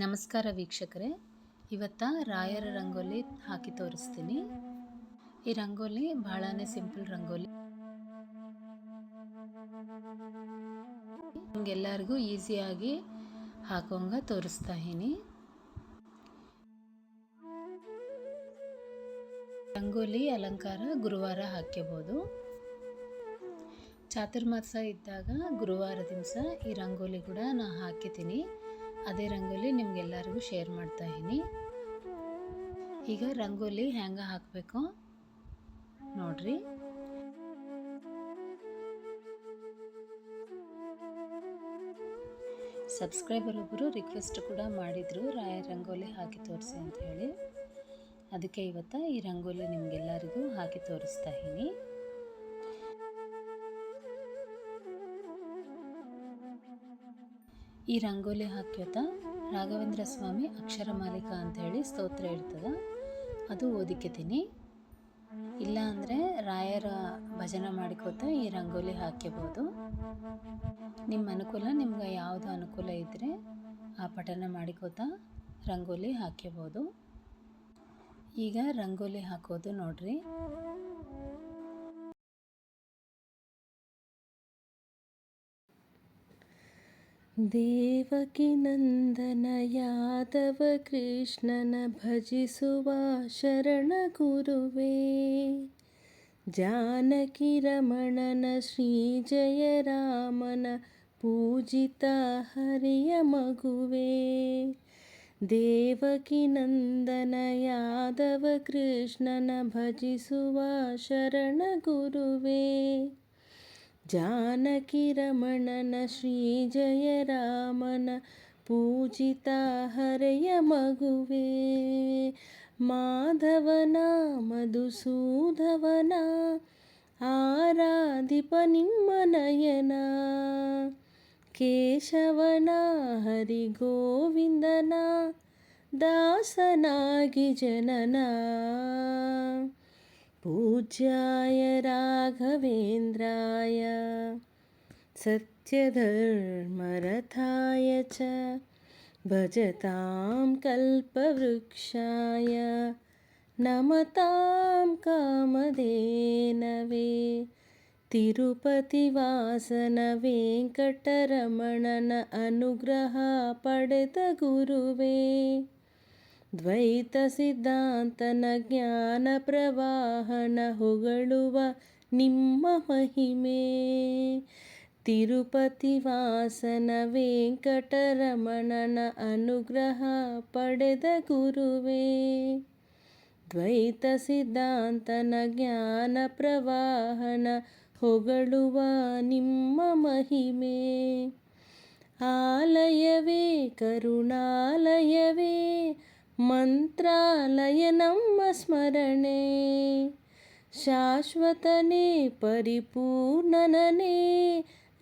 ನಮಸ್ಕಾರ ವೀಕ್ಷಕರೇ. ಇವತ್ತ ರಾಯರ ರಂಗೋಲಿ ಹಾಕಿ ತೋರಿಸ್ತೀನಿ. ಈ ರಂಗೋಲಿ ಬಹಳನೇ ಸಿಂಪಲ್ ರಂಗೋಲಿ. ನಿಮಗೆಲ್ಲರಿಗೂ ಈಸಿಯಾಗಿ ಹಾಕೋಂಗ ತೋರಿಸ್ತಾ ಇದ್ದೀನಿ. ರಂಗೋಲಿ ಅಲಂಕಾರ ಗುರುವಾರ ಹಾಕ್ಯಬೋದು. ಚಾತುರ್ಮಾಸ ಇದ್ದಾಗ ಗುರುವಾರ ದಿವಸ ಈ ರಂಗೋಲಿ ಕೂಡ ನಾನು ಹಾಕಿದ್ದೀನಿ. ಅದೇ ರಂಗೋಲಿ ನಿಮ್ಗೆಲ್ಲರಿಗೂ ಶೇರ್ ಮಾಡ್ತಾ ಇದ್ದೀನಿ. ಈಗ ರಂಗೋಲಿ ಹೆಂಗೆ ಹಾಕಬೇಕು? ನೋಡ್ರಿ. ಸಬ್ಸ್ಕ್ರೈಬರ್ ಒಬ್ಬರು ರಿಕ್ವೆಸ್ಟ್ ಕೂಡ ಮಾಡಿದರು ರಾಯ ರಂಗೋಲಿ ಹಾಕಿ ತೋರಿಸಿ ಅಂತ ಹೇಳಿ. ಅದಕ್ಕೆ ಇವತ್ತು ಈ ರಂಗೋಲಿ ನಿಮಗೆಲ್ಲರಿಗೂ ಹಾಕಿ ತೋರಿಸ್ತಾ ಇದ್ದೀನಿ. ಈ ರಂಗೋಲಿ ಹಾಕ್ಯತ ರಾಘವೇಂದ್ರ ಸ್ವಾಮಿ ಅಕ್ಷರ ಮಾಲಿಕ ಹೇಳಿ ಸ್ತೋತ್ರ ಇರ್ತದೆ ಅದು ಓದಿಕೆತೀನಿ ಇಲ್ಲ ಅಂದರೆ ರಾಯರ ಭಜನೆ ಮಾಡಿಕೋತ ಈ ರಂಗೋಲಿ ಹಾಕ್ಯಬೋದು. ನಿಮ್ಮ ಅನುಕೂಲ, ನಿಮ್ಗೆ ಯಾವುದು ಅನುಕೂಲ ಇದ್ದರೆ ಆ ಪಠನ ಮಾಡಿಕೋತ ರಂಗೋಲಿ ಹಾಕ್ಯಬೋದು. ಈಗ ರಂಗೋಲಿ ಹಾಕೋದು ನೋಡ್ರಿ. देवकीनन्दन यादवकृष्णन भजिसु वा शरणगुरु जानकीरमणन श्रीजय रामन पूजिता हरि यमगुवे देवकीनन्दन यादवकृष्णन भजिसुवा शरणगुरुवे शरणगुरु ಹರಿಯ ಮಗುವೇ ದೇವಕಿ ನಂದನ ಯಾದವ ಕೃಷ್ಣನ ಭಜಿಸುವ ಶರಣ ಗುರುವೇ ಜಾನಕಿ ರಮಣನ ಶ್ರೀ ಜಯರಾಮನ ಪೂಜಿತ ಹರೆಯ ಮಗುವೇ. ಮಾಧವನ ಮಧುಸೂಧವನ ಆರಾಧಿಪ ನಿಮ್ಮ ನಯನ. ಕೇಶವನ, ಹರಿಗೋವಿಂದನ, ದಾಸನಾಗಿ ಜನನ. पूज्याय राघवेन्द्राय सत्यधर्मरथाय च भजतां कल्पवृक्षाय नमतां कामधेनवे तिरुपतिवासनवेङ्कटरमणन अनुग्रह पडत गुरुवे। ದ್ವೈತ ಸಿದ್ಧಾಂತನ ಜ್ಞಾನ ಪ್ರವಾಹನ ಹೊಗಳುವ ನಿಮ್ಮ ಮಹಿಮೆ. ತಿರುಪತಿ ವಾಸನ ವೆಂಕಟರಮಣನ ಅನುಗ್ರಹ ಪಡೆದ ಗುರುವೇ. ದ್ವೈತ ಸಿದ್ಧಾಂತನ ಜ್ಞಾನ ಪ್ರವಾಹನ ಹೊಗಳುವ ನಿಮ್ಮ ಮಹಿಮೆ. ಆಲಯವೇ, ಕರುಣಾಲಯವೇ मन्त्रालयनम् स्मरणे शाश्वतने परिपूर्णनने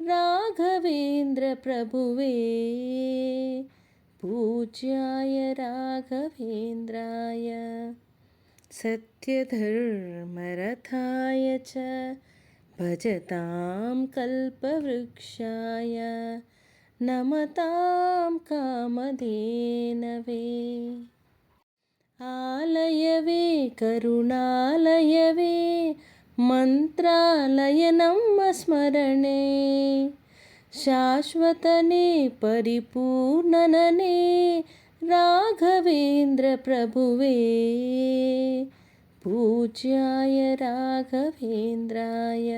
राघवेन्द्रप्रभुवे पूज्याय राघवेन्द्राय सत्यधर्मरथाय च भजतां कल्पवृक्षाय नमतां कामधेनवे। ఆలయవే కరుణాలయవే మంత్రాలయనమ్మ స్మరణే. శాశ్వతనే పరిపూర్ణననే రాఘవేంద్ర ప్రభువే. పూజ్యాయ రాఘవేంద్రాయ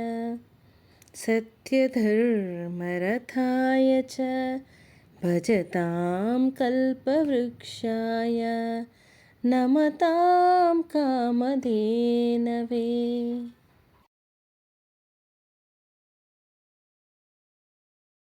సత్యధర్మరథాయ చ భజతాం కల్పవృక్షాయ నమతాం కామధేనవే